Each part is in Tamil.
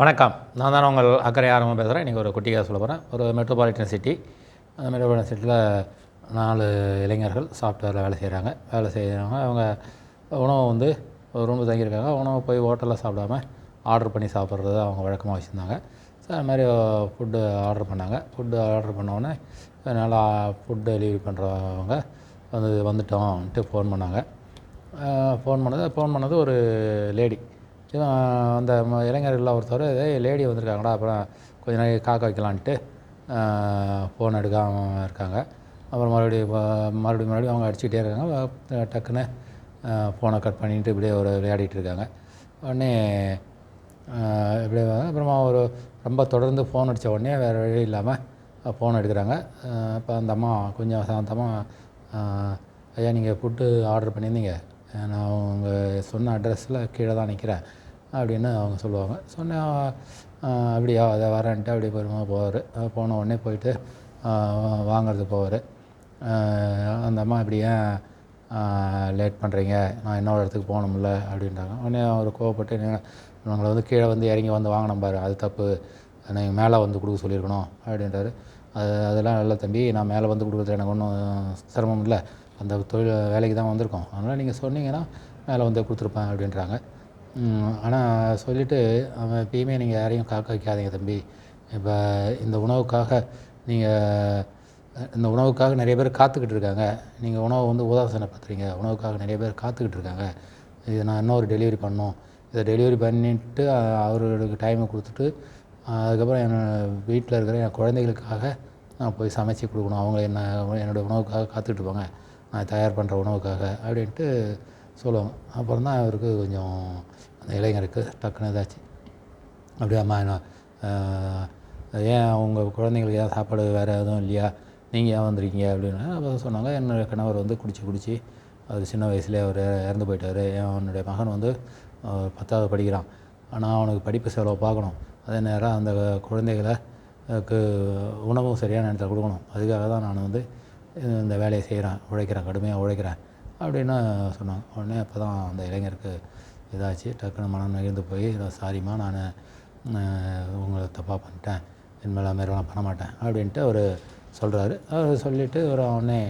வணக்கம். நான் தான் உங்கள் அக்கறை ஆரம்பம் பேசுகிறேன் இன்றைக்கி ஒரு குட்டியாக சொல்ல போகிறேன் ஒரு மெட்ரோபாலிட்டன் சிட்டி அந்த மெட்ரோபாலிட்டன் சிட்டியில் நாலு இளைஞர்கள் சாஃப்ட்வேரில் வேலை செய்கிறாங்க வேலை செய்கிறவங்க அவங்க உணவு வந்து ஒரு ரூம் தங்கியிருக்காங்க. உணவு போய் ஹோட்டலில் சாப்பிடாம ஆர்டர் பண்ணி சாப்பிட்றது அவங்க வழக்கமாக வச்சுருந்தாங்க. ஸோ அது மாதிரி ஃபுட்டு ஆர்டர் பண்ணாங்க. ஃபுட்டு ஆர்டர் பண்ணோடனே நல்லா ஃபுட் டெலிவரி பண்ணுறவங்க வந்து வந்துட்டோம்ட்டு ஃபோன் பண்ணாங்க. ஃபோன் பண்ணது ஃபோன் பண்ணது ஒரு லேடி அந்த இளைஞர்கள்லாம் இளைஞர்களில் ஒருத்தர் ஏய் லேடி வந்திருக்காங்கடா அப்புறம் கொஞ்ச நேரம் காக்க வைக்கலான்ட்டு ஃபோன் எடுக்காமல் இருக்காங்க. அப்புறம் மறுபடியும் மறுபடியும் மறுபடியும் அவங்க அடிச்சுக்கிட்டே இருக்காங்க. டக்குன்னு ஃபோனை கட் பண்ணிட்டு இப்படியே ஒரு விளையாடிட்டு இருக்காங்க. உடனே இப்படியே அப்புறமா ஒரு ரொம்ப தொடர்ந்து ஃபோன் அடித்த உடனே வேறு வழி இல்லாமல் ஃபோன் எடுக்கிறாங்க. அப்போ அந்த அம்மா கொஞ்சம் சாந்தமாக ஐயா நீங்கள் ஃபுட்டு ஆர்டர் பண்ணியிருந்தீங்க. நான் உங்கள் சொன்ன அட்ரஸில் கீழே தான் நிற்கிறேன் அப்படின்னு அவங்க சொல்லுவாங்க. சொன்னேன் அப்படியா அதை வரேன்ட்டு அப்படியே பொறுமையாக போவார். போன உடனே போயிட்டு வாங்கிறது வாங்குறது போவார். அந்த அம்மா இப்படி ஏன் லேட் பண்ணுறீங்க நான் இன்னொரு இடத்துக்கு போகணும்ல அப்படின்றாங்க. உடனே அவர் கோவப்பட்டு "நீங்க- உங்களை வந்து கீழே வந்து இறங்கி வந்து வாங்கினோம் பாரு அது தப்பு. நீங்கள் மேலே வந்து கொடுக்க சொல்லியிருக்கணும் அப்படின்றாரு. அது அதெல்லாம் இல்லை தம்பி நான் மேலே வந்து கொடுக்குறது எனக்கு ஒன்றும் சிரமம் இல்லை. அந்த தொழில் வேலைக்கு தான் வந்திருக்கோம். அதனால் நீங்கள் சொன்னீங்கன்னா மேலே வந்து கொடுத்துருப்பேன் அப்படின்றாங்க. ஆனால் சொல்லிவிட்டு அவன் எப்பயுமே நீங்கள் யாரையும் காக்க வைக்காதீங்க தம்பி. இப்போ இந்த உணவுக்காக நீங்கள் இந்த உணவுக்காக நிறைய பேர் காத்துக்கிட்டு இருக்காங்க. நீங்கள் உணவை வந்து உதாசனப்படுத்துறீங்க உணவுக்காக நிறைய பேர் காத்துக்கிட்டு இருக்காங்க. இது நான் இன்னொரு டெலிவரி பண்ணோம் இதை டெலிவரி பண்ணிவிட்டு அவர்களுக்கு டைமை கொடுத்துட்டு அதுக்கப்புறம் என் வீட்டில் இருக்கிற என் குழந்தைகளுக்காக நான் போய் சமைச்சு கொடுக்கணும். அவங்க என்ன என்னோடய உணவுக்காக காத்துக்கிட்டு இருப்பாங்க. நான் தயார் பண்ணுற உணவுக்காக அப்படின்ட்டு சொல்லுவாங்க அப்புறம் தான் அவருக்கு கொஞ்சம் அந்த இளைஞருக்கு டக்குன்னு இதாச்சு. அப்படியே அம்மா என்ன ஏன் உங்கள் குழந்தைங்களுக்கு ஏன் சாப்பாடு வேறு எதுவும் இல்லையா? நீங்கள் ஏன் வந்திருக்கீங்க? அப்படின்னு. அப்போ சொன்னாங்க என்னோட கணவர் வந்து குடிச்சு குடிச்சு அவர் சின்ன வயசுலேயே அவர் இறந்து போயிட்டார். என்னுடைய மகன் வந்து பத்தாவது படிக்கிறான். ஆனால் அவனுக்கு படிப்பு செலவு பார்க்கணும். அதே நேரம் அந்த குழந்தைகளுக்கு உணவும் சரியான நேரத்தில் கொடுக்கணும். அதுக்காக தான் நான் வந்து இந்த வேலையை செய்கிறேன் உழைக்கிறேன் கடுமையாக உழைக்கிறேன். அப்படின்னு சொன்னாங்க உடனே அப்போ தான் அந்த இளைஞருக்கு இதாச்சு. டக்குன்னு மனம் நெகிழ்ந்து போய் சாரிம்மா நான் உங்களை தப்பாக பண்ணிட்டேன். இனிமேல் அது நான் பண்ண மாட்டேன். அப்படின்ட்டு அவர் சொல்கிறாரு அவர் சொல்லிவிட்டு ஒரு உடனே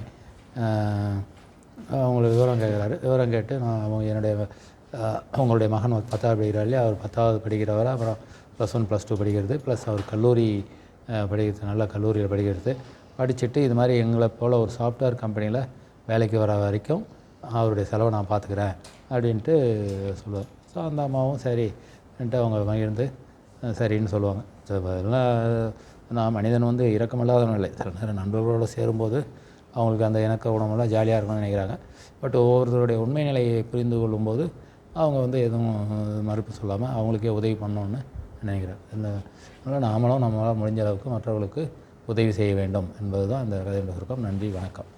அவங்களுக்கு விவரம் கேட்குறாரு விவரம் கேட்டு நான் அவங்க என்னுடைய அவங்களுடைய மகன் ஒரு பத்தாவது படிக்கிறார் இல்லையா? அவர் பத்தாவது படிக்கிறவர்? அப்புறம் ப்ளஸ் ஒன் ப்ளஸ் டூ படிக்கிறது. ப்ளஸ் அவர் கல்லூரி படிக்கிறது. நல்ல கல்லூரியில் படிக்கிறது. படிச்சுட்டு இது மாதிரி எங்களை போல் ஒரு சாஃப்ட்வேர் கம்பெனியில் வேலைக்கு வர வரைக்கும் அவருடைய செலவை நான் பார்த்துக்கிறேன் அப்படின்ட்டு சொல்லுவார். ஸோ அந்த அம்மாவும் சரின்ட்டு அவங்க மகிழ்ந்து சரின்னு சொல்லுவாங்க. ஸோ அதெல்லாம் நான் மனிதன் வந்து இரக்கமில்லாதவன் இல்லை. சில நேரம் நண்பர்களோடு சேரும்போது அவங்களுக்கு அந்த இணக்க உணவெல்லாம் ஜாலியாக இருக்கணும்னு நினைக்கிறாங்க. பட் ஒவ்வொருத்தருடைய உண்மை நிலையை புரிந்து கொள்ளும்போது அவங்க வந்து எதுவும் மறுப்பு சொல்லாமல் அவங்களுக்கே உதவி பண்ணணும்னு நினைக்கிறேன் இந்த அதனால் நாமளும் நம்மளால் முடிஞ்ச அளவுக்கு மற்றவர்களுக்கு உதவி செய்ய வேண்டும் என்பது தான் இந்த கதையுடைய சுருக்கம். நன்றி வணக்கம்.